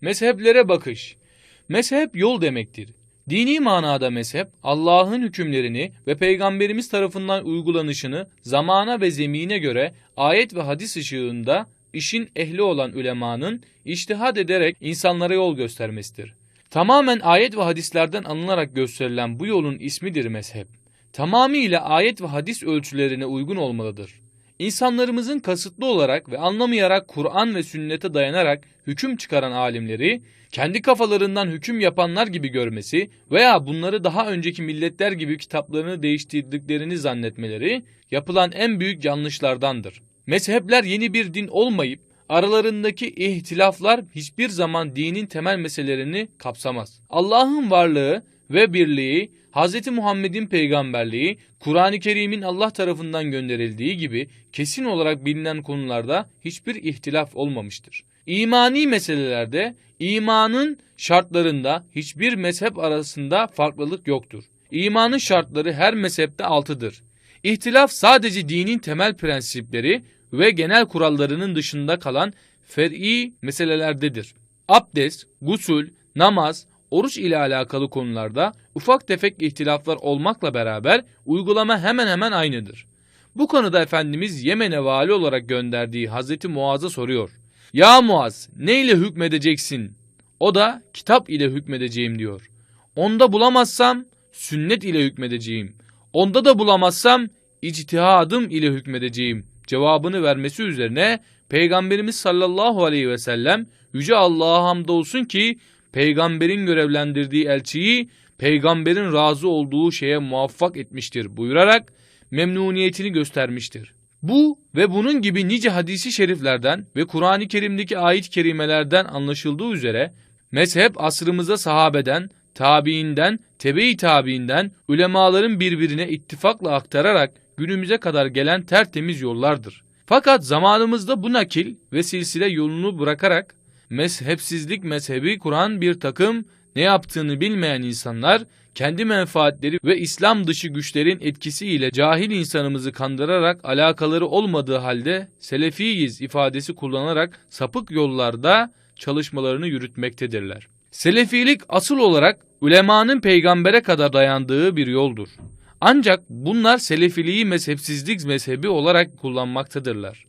Mezheplere bakış. Mezhep yol demektir. Dini manada mezhep, Allah'ın hükümlerini ve Peygamberimiz tarafından uygulanışını zamana ve zemine göre ayet ve hadis ışığında işin ehli olan ülemanın içtihad ederek insanlara yol göstermesidir. Tamamen ayet ve hadislerden alınarak gösterilen bu yolun ismidir mezhep. Tamamıyla ayet ve hadis ölçülerine uygun olmalıdır. İnsanlarımızın kasıtlı olarak ve anlamayarak Kur'an ve sünnete dayanarak hüküm çıkaran alimleri, kendi kafalarından hüküm yapanlar gibi görmesi veya bunları daha önceki milletler gibi kitaplarını değiştirdiklerini zannetmeleri yapılan en büyük yanlışlardandır. Mezhepler yeni bir din olmayıp aralarındaki ihtilaflar hiçbir zaman dinin temel meselelerini kapsamaz. Allah'ın varlığı ve birliği, Hz. Muhammed'in peygamberliği, Kur'an-ı Kerim'in Allah tarafından gönderildiği gibi kesin olarak bilinen konularda hiçbir ihtilaf olmamıştır. İmani meselelerde imanın şartlarında hiçbir mezhep arasında farklılık yoktur. İmanın şartları her mezhepte altıdır. İhtilaf sadece dinin temel prensipleri ve genel kurallarının dışında kalan fer'i meselelerdedir. Abdest, gusül, namaz, oruç ile alakalı konularda ufak tefek ihtilaflar olmakla beraber uygulama hemen hemen aynıdır. Bu konuda Efendimiz Yemen'e vali olarak gönderdiği Hazreti Muaz'a soruyor. Ya Muaz ne ile hükmedeceksin? O da kitap ile hükmedeceğim diyor. Onda bulamazsam sünnet ile hükmedeceğim. Onda da bulamazsam içtihadım ile hükmedeceğim cevabını vermesi üzerine Peygamberimiz sallallahu aleyhi ve sellem Yüce Allah'a hamdolsun ki peygamberin görevlendirdiği elçiyi peygamberin razı olduğu şeye muvaffak etmiştir buyurarak memnuniyetini göstermiştir. Bu ve bunun gibi nice hadisi şeriflerden ve Kur'an-ı Kerim'deki ayet-i kerimelerden anlaşıldığı üzere mezhep asrımıza sahabeden, tabiinden, tebe-i tabiinden, ulemaların birbirine ittifakla aktararak günümüze kadar gelen tertemiz yollardır. Fakat zamanımızda bu nakil ve silsile yolunu bırakarak mezhepsizlik mezhebi kuran bir takım ne yaptığını bilmeyen insanlar kendi menfaatleri ve İslam dışı güçlerin etkisiyle cahil insanımızı kandırarak alakaları olmadığı halde selefiyiz ifadesi kullanarak sapık yollarda çalışmalarını yürütmektedirler. Selefilik asıl olarak ulemanın peygambere kadar dayandığı bir yoldur. Ancak bunlar selefiliği mezhepsizlik mezhebi olarak kullanmaktadırlar.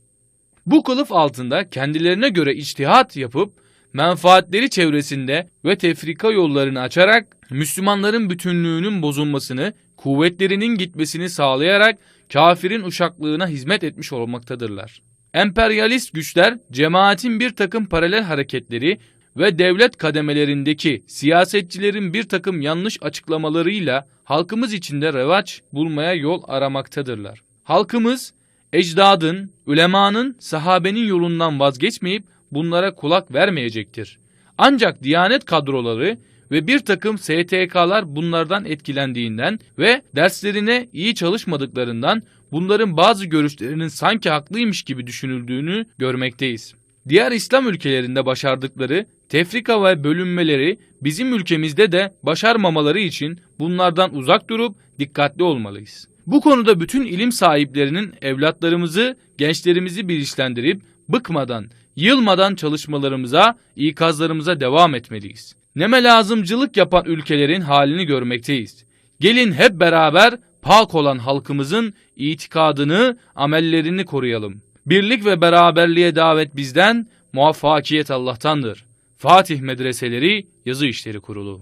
Bu kılıf altında kendilerine göre içtihat yapıp menfaatleri çevresinde ve tefrika yollarını açarak Müslümanların bütünlüğünün bozulmasını, kuvvetlerinin gitmesini sağlayarak kafirin uşaklığına hizmet etmiş olmaktadırlar. Emperyalist güçler cemaatin bir takım paralel hareketleri ve devlet kademelerindeki siyasetçilerin bir takım yanlış açıklamalarıyla halkımız içinde revaç bulmaya yol aramaktadırlar. Halkımız ecdadın, ülemanın, sahabenin yolundan vazgeçmeyip bunlara kulak vermeyecektir. Ancak Diyanet kadroları ve bir takım STK'lar bunlardan etkilendiğinden ve derslerine iyi çalışmadıklarından bunların bazı görüşlerinin sanki haklıymış gibi düşünüldüğünü görmekteyiz. Diğer İslam ülkelerinde başardıkları tefrika ve bölünmeleri bizim ülkemizde de başarmamaları için bunlardan uzak durup dikkatli olmalıyız. Bu konuda bütün ilim sahiplerinin evlatlarımızı, gençlerimizi bilinçlendirip bıkmadan, yılmadan çalışmalarımıza, ikazlarımıza devam etmeliyiz. Neme lazımcılık yapan ülkelerin halini görmekteyiz. Gelin hep beraber pak olan halkımızın itikadını, amellerini koruyalım. Birlik ve beraberliğe davet bizden, muvaffakiyet Allah'tandır. Fatih Medreseleri Yazı İşleri Kurulu